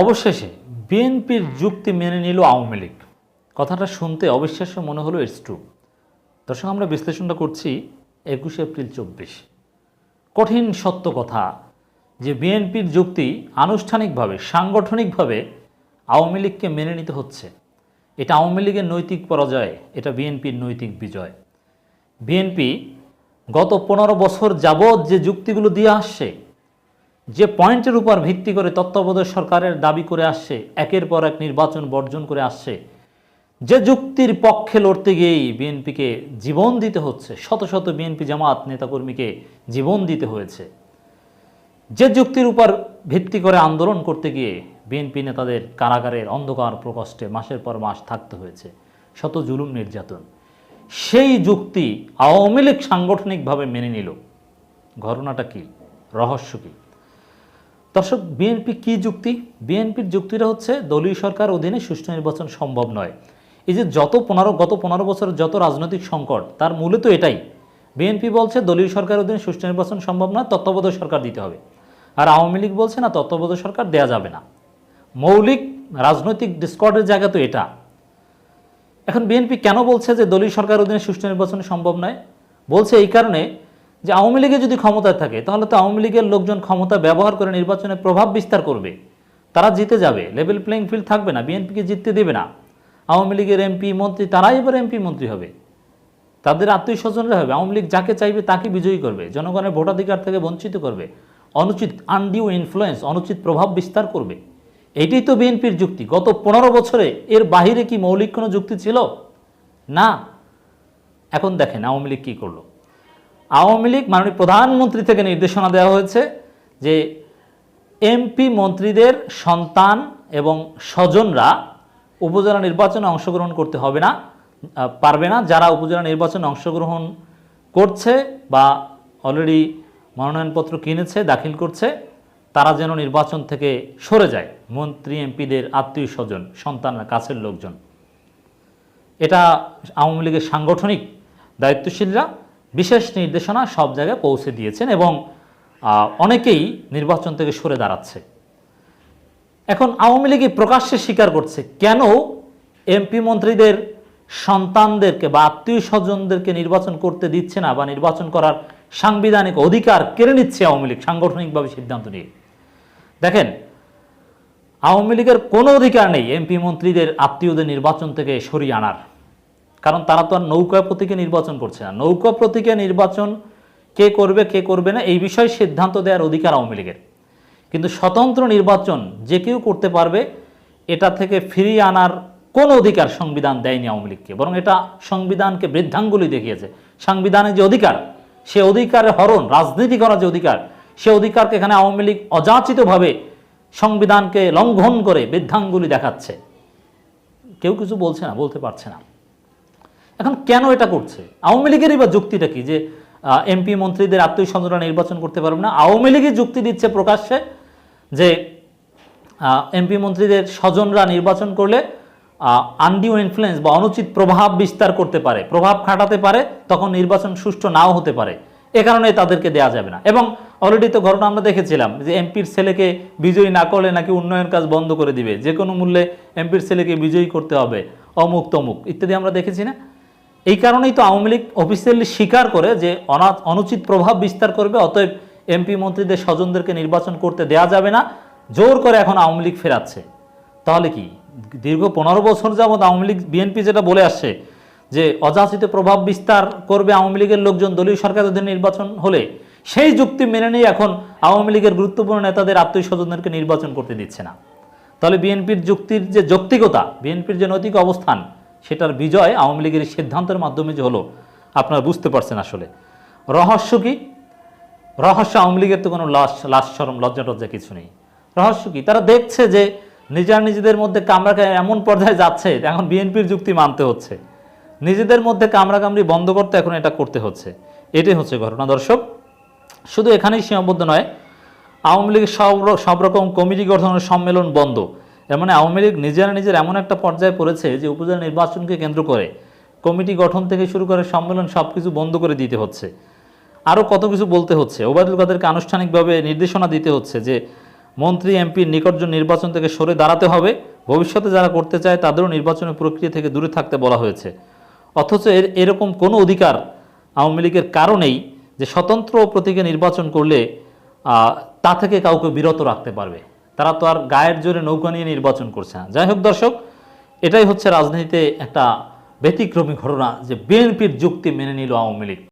অবশেষে বিএনপির যুক্তি মেনে নিল আওয়ামী লীগ। কথাটা শুনতে অবিশ্বাস্য মনে হলো ইটস ট্রু দর্শক, আমরা বিশ্লেষণটা করছি একুশে এপ্রিল চব্বিশ। কঠিন সত্য কথা যে বিএনপির যুক্তি আনুষ্ঠানিকভাবে, সাংগঠনিকভাবে আওয়ামী লীগকে মেনে নিতে হচ্ছে। এটা আওয়ামী লীগের নৈতিক পরাজয়, এটা বিএনপির নৈতিক বিজয়। বিএনপি গত পনেরো বছর যাবৎ যে যুক্তিগুলো দিয়ে আসছে যে পয়েন্টের উপর ভিত্তি করে তত্ত্বাবধায়ক সরকারের দাবি করে আসছে, একের পর এক নির্বাচন বর্জন করে আসছে, যে যুক্তির পক্ষে লড়তে গিয়েই বিএনপিকে জীবন দিতে হচ্ছে, শত শত বিএনপি জামাত নেতাকর্মীকে জীবন দিতে হয়েছে। যে যুক্তির উপর ভিত্তি করে আন্দোলন করতে গিয়ে বিএনপি নেতাদের কারাগারের অন্ধকার প্রকোষ্ঠে মাসের পর মাস থাকতে হয়েছে, শত জুলুম নির্যাতন। সেই যুক্তি আওয়ামী লীগ সাংগঠনিকভাবে মেনে নিল। ঘটনাটা কি? রহস্য কী? দর্শক, বিএনপি কি যুক্তি? বিএনপির যুক্তিটা হচ্ছে দলীয় সরকার অধীনে সুষ্ঠু নির্বাচন সম্ভব নয়। এই যে যত পনেরো, গত পনেরো বছরের যত রাজনৈতিক সংকট, তার মূলত এটাই। বিএনপি বলছে দলীয় সরকার অধীনে সুষ্ঠু নির্বাচন সম্ভব নয়, তত্ত্বাবধায়ক সরকার দিতে হবে। আর আওয়ামী লীগ বলছে না, তত্ত্বাবধায়ক সরকার দেয়া যাবে না। মৌলিক রাজনৈতিক ডিসকর্ডের জায়গা তো এটা। এখন বিএনপি কেন বলছে যে দলীয় সরকার অধীনে সুষ্ঠু নির্বাচন সম্ভব নয়? বলছে এই কারণে যে আওয়ামী লীগে যদি ক্ষমতায় থাকে, তাহলে তো আওয়ামী লীগের লোকজন ক্ষমতা ব্যবহার করে নির্বাচনে প্রভাব বিস্তার করবে। তারা জিতে যাবে লেভেল প্লেইং ফিল্ড থাকবে না বিএনপিকে জিততে দেবে না। আওয়ামী লীগের এমপি মন্ত্রী, তারাই এবার এমপি মন্ত্রী হবে। তাদের আত্মীয় স্বজনরা হবে, আওয়ামী লীগ যাকে চাইবে তাকে বিজয়ী করবে, জনগণের ভোটাধিকার থেকে বঞ্চিত করবে, অনুচিত আনডিউ ইনফ্লুয়েন্স অনুচিত প্রভাব বিস্তার করবে। এটাই তো বিএনপির যুক্তি। গত পনেরো বছরে এর বাহিরে কি মৌলিক কোনো যুক্তি ছিল? না। এখন দেখেন আওয়ামী লীগ কী করল। আওয়ামী লীগ মাননীয় প্রধানমন্ত্রী থেকে নির্দেশনা দেওয়া হয়েছে যে এমপি মন্ত্রীদের সন্তান এবং স্বজনরা উপজেলা নির্বাচনে অংশগ্রহণ করতে হবে না পারবে না। যারা উপজেলা নির্বাচনে অংশগ্রহণ করছে বা অলরেডি মনোনয়নপত্র কিনেছে, দাখিল করছে, তারা যেন নির্বাচন থেকে সরে যায়। মন্ত্রী, এমপিদের আত্মীয় স্বজন, সন্তানরা, কাছের লোকজন। এটা আওয়ামী লীগের সাংগঠনিক দায়িত্বশীলরা বিশেষ নির্দেশনা সব জায়গায় পৌঁছে দিয়েছেন এবং অনেকেই নির্বাচন থেকে সরে দাঁড়াচ্ছে। এখন আওয়ামী লীগই প্রকাশ্যে স্বীকার করছে, কেন এমপি মন্ত্রীদের সন্তানদেরকে বা আত্মীয় স্বজনদেরকে নির্বাচন করতে দিচ্ছে না বা নির্বাচন করার সাংবিধানিক অধিকার কেড়ে নিচ্ছে আওয়ামী লীগ সাংগঠনিকভাবে সিদ্ধান্ত নিয়ে? দেখেন, আওয়ামী লীগের কোনো অধিকার নেই এমপি মন্ত্রীদের আত্মীয়দের নির্বাচন থেকে সরিয়ে আনার। কারণ তারা তো আর নৌকা প্রতীকে নির্বাচন করছে না। নৌকা প্রতীকে নির্বাচন কে করবে কে করবে না, এই বিষয়ে সিদ্ধান্ত দেওয়ার অধিকার আওয়ামী লীগের। কিন্তু স্বতন্ত্র নির্বাচন যে কেউ করতে পারবে, এটা থেকে ফিরিয়ে আনার কোনো অধিকার সংবিধান দেয়নি আওয়ামী লীগকে, বরং এটা সংবিধানকে বৃদ্ধাঙ্গুলি দেখিয়েছে। সংবিধানের যে অধিকার, সে অধিকারের হরণ, রাজনীতি করার যে অধিকার, সে অধিকারকে এখানে আওয়ামী লীগ অযাচিতভাবে সংবিধানকে লঙ্ঘন করে বৃদ্ধাঙ্গুলি দেখাচ্ছে। কেউ কিছু বলছে না, বলতে পারছে না। এখন কেন এটা করছে? আওয়ামী লীগেরই বা যুক্তিটা কি? যে এমপি মন্ত্রীদের আত্মীয় স্বজনরা নির্বাচন করতে পারবে না। আওয়ামী লীগই যুক্তি দিচ্ছে প্রকাশ্যে যে এমপি মন্ত্রীদের স্বজনরা নির্বাচন করলে আনডিউ ইনফ্লুয়েন্স বা অনুচিত প্রভাব বিস্তার করতে পারে, প্রভাব খাটাতে পারে, তখন নির্বাচন সুষ্ঠু নাও হতে পারে। এ কারণে তাদেরকে দেয়া যাবে না। এবং অলরেডি তো ঘটনা আমরা দেখেছিলাম যে, এমপির ছেলেকে বিজয়ী না করলে নাকি উন্নয়ন কাজ বন্ধ করে দিবে। যে কোনো মূল্যে এমপির ছেলেকে বিজয়ী করতে হবে, অমুক তমুক ইত্যাদি আমরা দেখেছি না? এই কারণেই তো আওয়ামী লীগ অফিসিয়ালি স্বীকার করে যে অনা- অনুচিত প্রভাব বিস্তার করবে, অতএব এমপি মন্ত্রীদের স্বজনদেরকে নির্বাচন করতে দেয়া যাবে না, জোর করে এখন আওয়ামী লীগ ফেরাচ্ছে। তাহলে কি? দীর্ঘ পনেরো বছর যাবৎ আওয়ামী লীগ বিএনপি যেটা বলে আসছে, যে অযাচিত প্রভাব বিস্তার করবে আওয়ামী লীগের লোকজন দলীয় সরকার অধীনে নির্বাচন হলে, সেই যুক্তি মেনে নিয়ে এখন আওয়ামী লীগের গুরুত্বপূর্ণ নেতাদের আত্মীয় স্বজনদেরকে নির্বাচন করতে দিচ্ছে না। তাহলে বিএনপির যুক্তির যে যৌক্তিকতা বিএনপির যে নৈতিক অবস্থান সেটার বিজয় আওয়ামী লীগের সিদ্ধান্তের মাধ্যমে যে হলো, আপনারা বুঝতে পারছেন আসলে। রহস্য কি? রহস্য আওয়ামী লীগের তো কোনো লাশ লাশ সরম, লজ্জা টজ্জা কিছু নেই। রহস্য কি? তারা দেখছে যে নিজেরা নিজেদের মধ্যে কামড়া এমন পর্যায়ে যাচ্ছে, এখন বিএনপির যুক্তি মানতে হচ্ছে। নিজেদের মধ্যে কামড়াকামড়ি বন্ধ করতে এখন এটা করতে হচ্ছে। এটাই হচ্ছে ঘটনা। দর্শক, শুধু এখানেই সীমাবদ্ধ নয়, আওয়ামী লীগের সব সব রকম কমিটি গঠনের সম্মেলন বন্ধ। এর মানে আওয়ামী লীগ নিজেরা নিজের এমন একটা পর্যায়ে পড়েছে যে উপজেলা নির্বাচনকে কেন্দ্র করে কমিটি গঠন থেকে শুরু করে সম্মেলন সব কিছু বন্ধ করে দিতে হচ্ছে। আরও কত কিছু বলতে হচ্ছে। ওবায়দুল কাদেরকে আনুষ্ঠানিকভাবে নির্দেশনা দিতে হচ্ছে যে মন্ত্রী এমপির নিকটজন নির্বাচন থেকে সরে দাঁড়াতে হবে, ভবিষ্যতে যারা করতে চায় তাদেরও নির্বাচনের প্রক্রিয়া থেকে দূরে থাকতে বলা হয়েছে। অথচ এর এরকম কোনো অধিকার আওয়ামী লীগের কারণেই যে স্বতন্ত্র প্রতীকে নির্বাচন করলে তা থেকে কাউকে বিরত রাখতে পারবে। তারা তো আর গায়ের জোরে নৌকা নিয়ে নির্বাচন করছে না। যাই হোক দর্শক, এটাই হচ্ছে রাজনীতিতে একটা ব্যতিক্রমী ঘটনা যে বিএনপির যুক্তি মেনে নিল আওয়ামী লীগ।